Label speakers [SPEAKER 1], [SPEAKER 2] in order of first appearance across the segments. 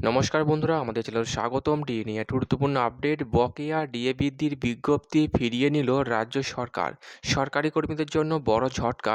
[SPEAKER 1] নমস্কার বন্ধুরা, আমাদের চ্যানেল স্বাগতম। ডি নিয়ে গুরুত্বপূর্ণ আপডেট, বকেয়া ডিএ বৃদ্ধির বিজ্ঞপ্তি ফিরিয়ে নিল রাজ্য সরকার। সরকারি কর্মীদের জন্য বড় ঝটকা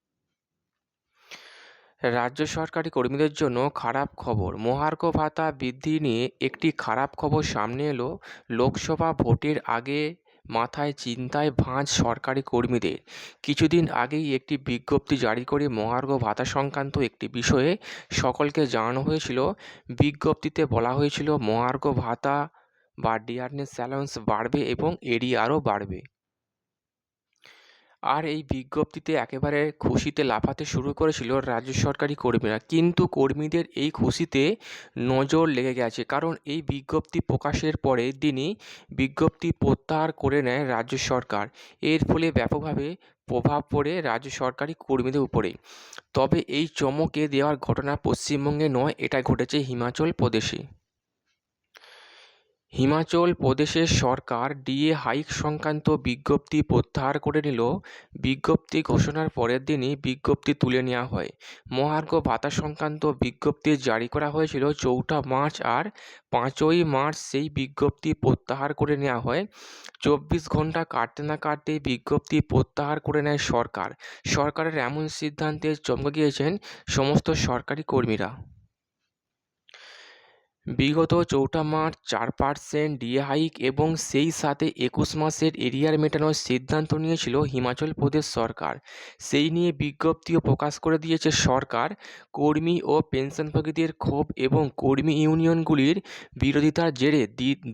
[SPEAKER 1] রাজ্য সরকারি কর্মীদের জন্য খারাপ খবর। মহার্ঘ ভাতা বৃদ্ধি নিয়ে একটি খারাপ খবর সামনে এলো। লোকসভা ভোটের আগে মাথায় চিন্তায় ভাঁজ সরকারি কর্মীদের। কিছুদিন আগেই একটি বিজ্ঞপ্তি জারি করে মহার্ঘ ভাতা সংক্রান্ত একটি বিষয়ে সকলকে জানানো হয়েছিল। বিজ্ঞপ্তিতে বলা হয়েছিল মহার্ঘ ভাতা বা ডিয়ারনেস অ্যালাউন্স বাড়বে এবং এরিয়ারও বাড়বে। আর এই বিজ্ঞপ্তিতে একেবারে খুশিতে লাফাতে শুরু করেছিল রাজ্য সরকারি কর্মীরা। কিন্তু কর্মীদের এই খুশিতে নজর লেগে গেছে। কারণ এই বিজ্ঞপ্তি প্রকাশের পরে দিনই বিজ্ঞপ্তি প্রত্যাহার করে নেয় রাজ্য সরকার। এর ফলে ব্যাপকভাবে প্রভাব পড়ে রাজ্য সরকারি কর্মীদের উপরে। তবে এই চমকে দেওয়ার ঘটনা পশ্চিমবঙ্গে নয় এটা ঘটেছে হিমাচল প্রদেশে। হিমাচল প্রদেশের সরকার ডিএ হাইক সংক্রান্ত বিজ্ঞপ্তি প্রত্যাহার করে নিল। বিজ্ঞপ্তি ঘোষণার পরের দিনই বিজ্ঞপ্তি তুলে নেওয়া হয়। মহার্ঘ ভাতা সংক্রান্ত বিজ্ঞপ্তি জারি করা হয়েছিল চৌঠা মার্চ আর পাঁচই মার্চ সেই বিজ্ঞপ্তি প্রত্যাহার করে নেওয়া হয়। চব্বিশ ঘণ্টা কাটতে না কাটতেই বিজ্ঞপ্তি প্রত্যাহার করে নেয় সরকার। সরকারের এমন সিদ্ধান্তে চমকে গিয়েছেন সমস্ত সরকারি কর্মীরা। বিগত চৌঠা মার্চ চার পার্সেন্ট ডিএ হাইক এবং সেই সাথে একুশ মাসের এরিয়ার মেটানোর সিদ্ধান্ত নিয়েছিল হিমাচল প্রদেশ সরকার। সেই নিয়ে বিজ্ঞপ্তিও প্রকাশ করে দিয়েছে সরকার। কর্মী ও পেনশনভোগীদের ক্ষোভ এবং কর্মী ইউনিয়নগুলির বিরোধিতার জেরে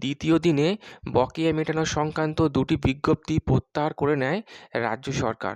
[SPEAKER 1] দ্বিতীয় দিনে বকেয়া মেটানো সংক্রান্ত দুটি বিজ্ঞপ্তি প্রত্যাহার করে নেয় রাজ্য সরকার।